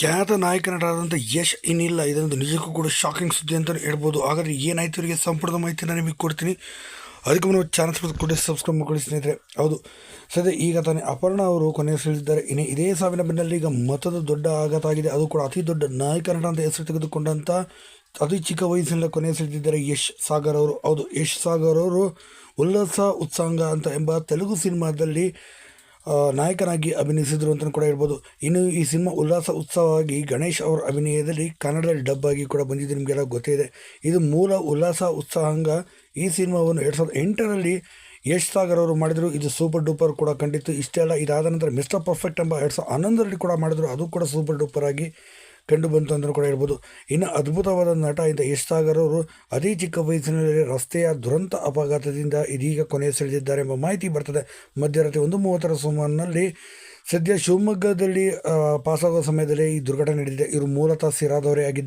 ಖ್ಯಾತ ನಾಯಕ ನಟರಾದಂಥ ಯಶ್ ಏನಿಲ್ಲ ಇದೊಂದು ನಿಜಕ್ಕೂ ಕೂಡ ಶಾಕಿಂಗ್ ಸುದ್ದಿ ಅಂತಲೇ ಹೇಳ್ಬೋದು. ಹಾಗಾದರೆ ಏನಾಯ್ತು ಇವರಿಗೆ? ಸಂಪೂರ್ಣ ಮಾಹಿತಿನ ನಿಮಗೆ ಕೊಡ್ತೀನಿ. ಅದಕ್ಕೆ ನಾವು ಚಾನಲ್ಸ್ ಕೊಟ್ಟು ಸಬ್ಸ್ಕ್ರೈಬ್ ಮಾಡ್ಕೊಳ್ಳಿ ಸ್ನೇಹಿತರೆ. ಹೌದು. ಸದ್ಯ ಈಗ ತಾನೇ ಅಪರ್ಣ ಅವರು ಕೊನೆಯುಸಿಳಿದಿದ್ದಾರೆ ಇನ್ನೇ ಇದೇ ಸಾವಿನ ಬೆನ್ನಲ್ಲಿ ಈಗ ಮತದ ದೊಡ್ಡ ಆಘಾತ ಆಗಿದೆ. ಅದು ಕೂಡ ಅತಿ ದೊಡ್ಡ ನಾಯಕ ನಟ ಅಂತ ಹೆಸರು ತೆಗೆದುಕೊಂಡಂಥ ಅತಿ ಚಿಕ್ಕ ವಯಸ್ಸಿನಲ್ಲಿ ಕೊನೆಯುಸಿಳಿದಿದ್ದಾರೆ ಯಶ್ ಸಾಗರ್ ಅವರು. ಹೌದು, ಯಶ್ ಸಾಗರ್ ಅವರು ಉಲ್ಲಾಸ, ಉತ್ಸಾಂಗ ಅಂತ ಎಂಬ ತೆಲುಗು ಸಿನಿಮಾದಲ್ಲಿ ನಾಯಕನಾಗಿ ಅಭಿನಯಿಸಿದ್ರು ಅಂತಲೂ ಕೂಡ ಹೇಳ್ಬೋದು. ಇನ್ನು ಈ ಸಿನಿಮಾ ಉಲ್ಲಾಸ ಉತ್ಸವವಾಗಿ ಗಣೇಶ್ ಅವರ ಅಭಿನಯದಲ್ಲಿ ಕನ್ನಡದಲ್ಲಿ ಡಬ್ ಆಗಿ ಕೂಡ ಬಂದಿದ್ದು ನಿಮಗೆಲ್ಲ ಗೊತ್ತೇ ಇದೆ. ಇದು ಮೂಲ ಉಲ್ಲಾಸ ಉತ್ಸಾಹಂಗ ಈ ಸಿನಿಮಾವನ್ನು ಎರಡು ಸಾವಿರದ ಎಂಟರಲ್ಲಿ ಯಶ್ ಸಾಗರ್ ಅವರು ಮಾಡಿದರು. ಇದು ಸೂಪರ್ ಡೂಪರ್ ಕೂಡ ಕಂಡಿತ್ತು. ಅಲ್ಲ, ಇದಾದ ನಂತರ ಮಿಸ್ಟರ್ ಪರ್ಫೆಕ್ಟ್ ಎಂಬ ಎರಡು ಸಾವಿರದ ಹನ್ನೊಂದರಲ್ಲಿ ಕೂಡ ಮಾಡಿದರು. ಅದು ಕೂಡ ಸೂಪರ್ ಡೂಪರ್ ಆಗಿ ಕಂಡು ಬಂತು ಅಂತಲೂ ಕೂಡ ಹೇಳ್ಬೋದು. ಇನ್ನು ಅದ್ಭುತವಾದ ನಟ ಇಂಥ ಯಶ್ ಅವರು ಅತಿ ಚಿಕ್ಕ ವಯಸ್ಸಿನಲ್ಲಿ ರಸ್ತೆಯ ದುರಂತ ಅಪಘಾತದಿಂದ ಇದೀಗ ಕೊನೆ ಸೆಳೆದಿದ್ದಾರೆ ಎಂಬ ಮಾಹಿತಿ ಬರ್ತದೆ. ಮಧ್ಯರಾತ್ರಿ ಒಂದು ಮೂವತ್ತರ ಸುಮಾರಿನಲ್ಲಿ ಸದ್ಯ ಶಿವಮೊಗ್ಗದಲ್ಲಿ ಪಾಸಾಗುವ ಸಮಯದಲ್ಲಿ ಈ ದುರ್ಘಟನೆ ನಡೆದಿದೆ. ಇವರು ಮೂಲತಃ ಸಿರಾದವರೇ ಆಗಿದ್ದಾರೆ.